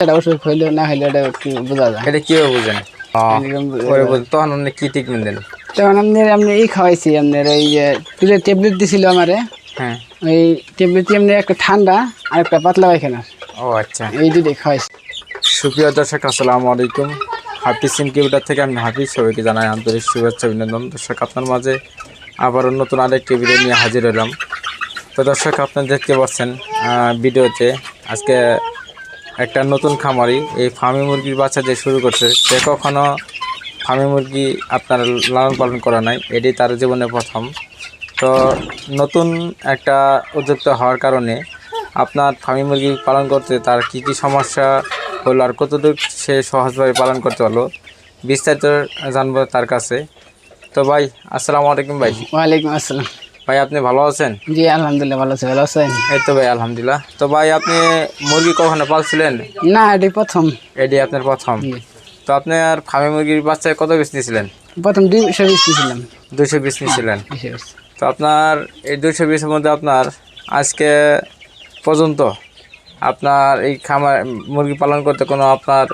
এটা ওষুধ হইল না হইল এটা একটু বোঝা যায়। এটা কীভাবে বুঝেন। বুঝ- তখন আপনি কি ট্রিটমেন্ট দেন তখন আপনার আপনি এই খাওয়াইছি আপনার এই যে ট্যাবলেট দিছিল আমারে। হ্যাঁ। ওই ট্যাবলেট এমনি একটা ঠান্ডা আর একটা পাতলা পায়খানা ও আচ্ছা। এই দুটোই খাওয়াইছি। সুপ্রিয় দর্শক আসসালামু আলাইকুম। হাফিজ ইনকিউবেটার থেকে আমি হাফিজ সবাইকে জানাই আন্তরিক শুভেচ্ছা অভিনন্দন। দর্শক আপনার মাঝে আবারও নতুন আরেকটি ভিডিও নিয়ে হাজির হলাম। তো দর্শক আপনারা দেখতে পাচ্ছেন ভিডিওতে আজকে একটা নতুন খামারি, এই ফার্মি মুরগির বাচ্চা যে শুরু করছে, সে কখনো ফার্মি মুরগি আপনার লালন পালন করা নাই এটি তার জীবনে প্রথম। তো নতুন একটা উদ্যোক্তা হওয়ার কারণে আপনার ফার্মি মুরগি পালন করতে তার কি কি সমস্যা হলো আর কতটুকু সে সহজভাবে পালন করতে পারল, বিস্তারিত জানব তার কাছে। তো ভাই, আসসালামু আলাইকুম ভাই। ওয়ালাইকুম আসসালাম। ভাই আপনি ভালো আছেন? জি আলহামদুলিল্লাহ ভালো আছে ভালো আছেন? এই তো ভাই আলহামদুলিল্লাহ। তো ভাই আপনি মুরগি কখনো পালছিলেন? না এটি প্রথম। এটি আপনার প্রথম। তো আপনার ফার্মে মুরগির বাচ্চায় কত পিস নিয়েছিলেন? প্রথম দুইশো বিশ দিয়েছিলাম দুইশো পিস নিয়েছিলেন। তো আপনার এই দুইশো পিসের মধ্যে আপনার আজকে পর্যন্ত আপনার এই খামার মুরগি পালন করতে কোনো আপনার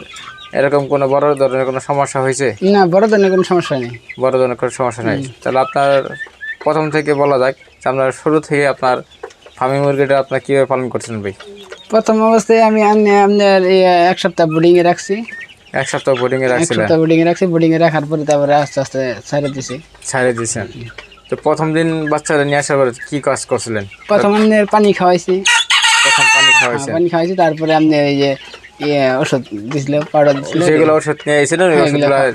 এরকম কোনো বড় ধরনের কোনো সমস্যা হয়েছে? না বড় ধরনের কোনো সমস্যা নেই। বড় ধরনের কোনো সমস্যা নেই। তাহলে আপনার প্রথম থেকে বলা যাক যে আপনার শুরু থেকে আপনার ফার্মি মুরগিটা আপনার কীভাবে পালন করছেন ভাই? প্রথম অবস্থায় আমি আপনার এক সপ্তাহ বোর্ডিংয়ে রাখছি। এক সপ্তাহ বোর্ডিংয়ে রাখছি এক সপ্তাহ বোর্ডিংয়ে রাখছি বোর্ডিংয়ে রাখার পরে তারপরে আস্তে আস্তে ছেড়ে দিছি। ছাড়িয়ে দিয়েছেন। তো প্রথম দিন বাচ্চারা নিয়ে আসার পরে কী কাজ করছিলেন? প্রথম আপনার পানি খাওয়াইছি। প্রথম পানি খাওয়াইছি পানি খাওয়াইছি তারপরে আপনি এই যে ইয়ে ওষুধ দিছিল পাউডার দিছিল। যেগুলো ওষুধ নিয়ে এসেছিলেন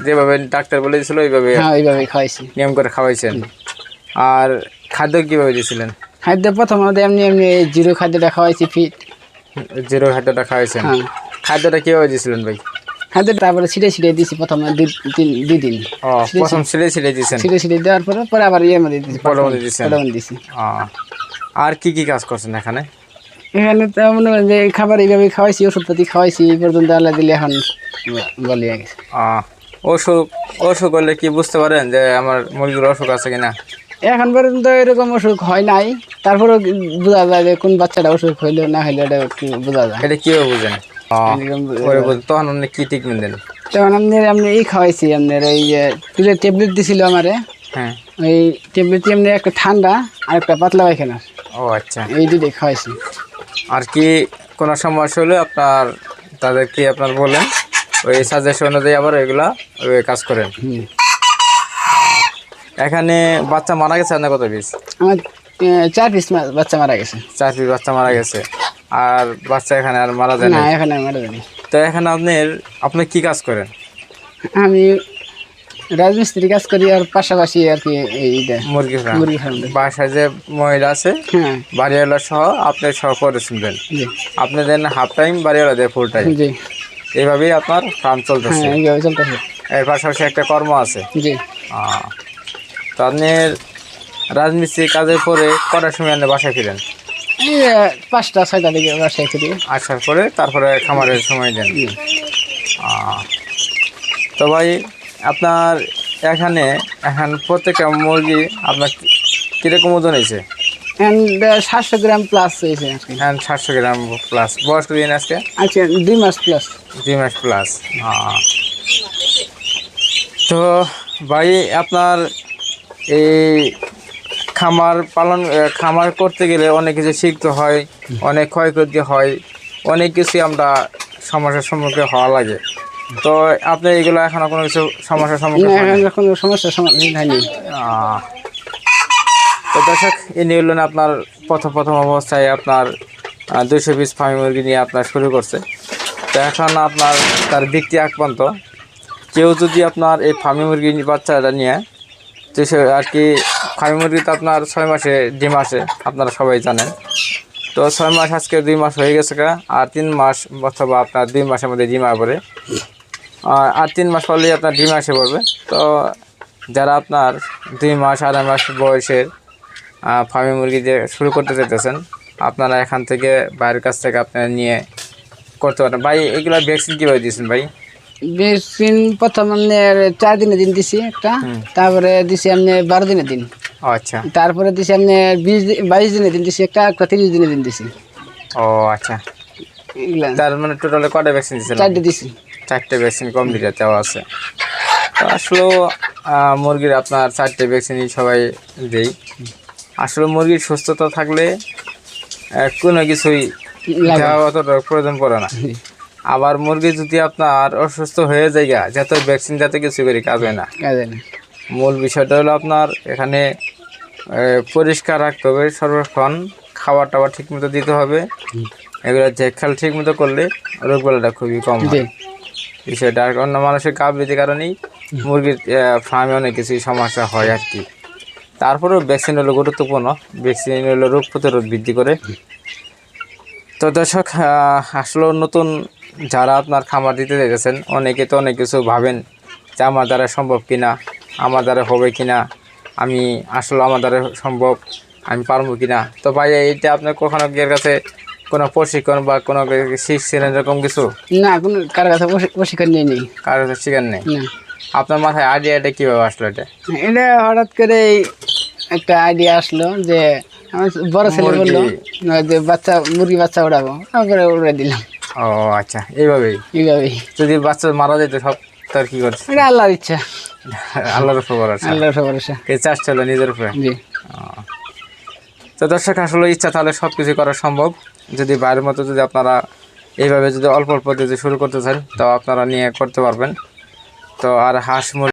যেভাবে ডাক্তার বলে দিয়েছিল ওইভাবে হ্যাঁ ওইভাবে খাওয়াইছি। নিয়ম করে খাওয়াইছেন। আর খাদ্য কীভাবে দিয়েছিলেন খাদ্য প্রথম আমাদের এমনি এমনি জিরো খাদ্যটা খাওয়াইছি ফিট। জিরো খাদ্যটা খাওয়াইছেন। হ্যাঁ। খাদ্যটা কীভাবে দিয়েছিলেন ভাই? খাদ্য তারপরে ছিটে ছিটে দিছি প্রথম দুই তিন দুই দিন। প্রথম ছিঁড়ে ছিঁড়ে দিয়েছেন ছিটে ছিটে দেওয়ার পরে পরে আবার ইয়ে মধ্যে মধ্যে দিছেন। পরের মধ্যে দিছি। আর কি কি কাজ করছেন এখানে? এখানে তো মনে করেন যে খাবার এইভাবে খাওয়াইছি ওষুধপাতি খাওয়াইছি এই পর্যন্ত আল্লাহ দিলে এখন বলি গেছে। অসুখ অসুখ হলে কি বুঝতে পারেন যে আমার মুরগির অসুখ আছে কিনা? এখন পর্যন্ত এরকম অসুখ হয় নাই। তারপরেও বোঝা যায় যে কোন বাচ্চাটা অসুখ হইল না হইল এটা বোঝা যায়। এটা কীভাবে বুঝেন? তখন আপনি কি ট্রিটমেন্ট দেন তখন আপনার আপনি এই খাওয়াইছি আপনার এই তুলে ট্যাবলেট দিছিল আমারে। হ্যাঁ। ওই ট্যাবলেট এমনি একটা ঠান্ডা আর একটা পাতলা পায়খানা। ও আচ্ছা। এই দুটোই খাওয়াইছি। আর কি কোনো সমস্যা হলে আপনার তাদেরকে আপনার বলেন? ওই সাজেশন অনুযায়ী আবার এগুলা ওই কাজ করেন। হুম। এখানে বাচ্চা মারা গেছে আপনার কত পিস আমার চার পিস বাচ্চা মারা গেছে। চার পিস বাচ্চা মারা গেছে। আর বাচ্চা এখানে আর মারা যায় না এখানে মারা যায়নি তো এখানে আপনার আপনি কি কাজ করেন? আমি রাজমিস্ত্রি কাজ করি আর পাশাপাশি আর কি এইটা মুরগি ফার্ম মুরগি ফার্ম বাসায় যে মহিলা আছে হ্যাঁ। বাড়িওয়ালা সহ আপনি সহ করে শুনবেন। আপনি দেন হাফ টাইম বাড়িওয়ালা দেয় ফুল টাইম জি। এইভাবেই আপনার ফার্ম চলতেছে। হ্যাঁ এইভাবে চলতেছে। এর পাশাপাশি একটা কর্ম আছে। জি। তো রাজমিস্ত্রি কাজের পরে কটার সময় আপনি বাসায় ফিরেন? পাঁচটা ছয়টা দিকে বাসায় ফিরি। আসার পরে তারপরে খামারের সময় দেন। তো ভাই আপনার এখানে এখন প্রত্যেকটা মুরগি আপনার কীরকম ওজন হয়েছে? সাতশো গ্রাম প্লাস হয়েছে হ্যাঁ সাতশো গ্রাম প্লাস বয়স দিন আজকে? আচ্ছা দুই মাস প্লাস দুই মাস প্লাস তো ভাই আপনার এই খামার পালন খামার করতে গেলে অনেক কিছু শিখতে হয় অনেক ক্ষয়ক্ষতি হয় অনেক কিছু আমরা সমস্যার সম্মুখীন হওয়া লাগে। তো আপনি এগুলো এখনও কোনো কিছু সমস্যার সম্মুখীন কোনো সমস্যার সম্মুখীন হয়নি। তো দর্শক ইনি হলেন আপনার প্রথম প্রথম অবস্থায় আপনার দুশো পিস ফার্মি মুরগি নিয়ে আপনার শুরু করছে। তো এখন আপনার তার ব্যক্তি আক্রান্ত কেউ যদি আপনার এই ফার্মি মুরগি বাচ্চাটা নিয়ে সে আর কি ফার্মি মুরগি তো আপনার ছয় মাসে ডিম আসে, আপনারা সবাই জানেন। তো ছয় মাস আজকে দুই মাস হয়ে গেছে আর তিন মাস অথবা আপনার দুই মাসের মধ্যে ডিম পড়ে। আর তিন মাস পরলেই আপনার ডিম আসে পড়বে। তো যারা আপনার দুই মাস, আড়াই মাস বয়সের ফার্মি মুরগি যে শুরু করতে চাইতেছেন, আপনারা এখান থেকে বাইরের কাছ থেকে আপনারা নিয়ে করতে পারেন। ভাই, এগুলো ভ্যাকসিন কীভাবে দিয়েছেন ভাই? ভ্যাকসিন প্রথম আপনার চার দিনের দিন দিছি একটা তারপরে দিছি আপনি বারো দিনের দিন। আচ্ছা। তারপরে দিছি আপনি বিশ দি- বাইশ দিনের দিন দিছি একটা একটা তিরিশ দিনের দিন দিছি। ও আচ্ছা। তার মানে টোটালে কটা ভ্যাকসিন দিয়েছিলেন চারটে দিছি। চারটে ভ্যাকসিন কমপ্লিট দেওয়া আছে। আহ, মুরগির আপনার চারটে ভ্যাকসিনই সবাই দেই আসলে মুরগির সুস্থতা থাকলে কোনো কিছুই দেওয়া অতটা প্রয়োজন পড়ে না। আবার মুরগি যদি আপনার অসুস্থ হয়ে যায় যাতে ভ্যাকসিন যাতে কিছু করে কাজ হয় না। মূল বিষয়টা হলো আপনার এখানে পরিষ্কার রাখতে হবে সর্বক্ষণ খাবার টাবার ঠিক মতো দিতে হবে। এগুলো দেখভাল ঠিক মতো করলে রোগবালাটা খুবই কম হয়। বিষয়টা আর অন্য মানুষের গাফলিতির কারণেই মুরগির ফার্মে অনেক কিছুই সমস্যা হয় আর কি। তারপরেও ভ্যাকসিন হলো গুরুত্বপূর্ণ। ভ্যাকসিন হলো রোগ প্রতিরোধ বৃদ্ধি করে। তো দর্শক আহ, আসলেও নতুন যারা আপনার খামার দিতে চাইতেছেন অনেকে তো অনেক কিছু ভাবেন যে আমার দ্বারা সম্ভব কিনা আমার দ্বারা হবে কিনা আমি আসলে আমার দ্বারা সম্ভব আমি পারব কিনা। তো ভাই এইটা আপনার কখনো কি এর কাছে কোনো প্রশিক্ষণ বা কোনো শিখছিলেন এরকম কিছু? না কোনো কার কাছে প্রশিক্ষণ নিয়ে নেই। কার কাছে শিখেন নেই? আপনার মাথায় আইডিয়াটা কীভাবে আসলো এটা? এটা হঠাৎ করে একটা আইডিয়া আসলো যে আমার বড় ছেলে। বলল যে বাচ্চা মুরগি বাচ্চা উড়াবো। তারপরে উড়ে দিলাম। ও আচ্ছা। এইভাবেই? এইভাবেই। যদি বাচ্চা মারা যেত সব তার কি করছে? এটা আল্লাহর ইচ্ছা। আল্লাহর উপর ভরসা। আল্লাহর ভরসা। এই চাষ ছিল নিজের উপরে। জি। তো দর্শক আসলে ইচ্ছা তাহলে সব কিছু করা সম্ভব। যদি বাইরের মতো যদি আপনারা এইভাবে যদি অল্প অল্প যদি শুরু করতে চান তো আপনারা নিয়ে করতে পারবেন। তো আর হাঁস মুরগি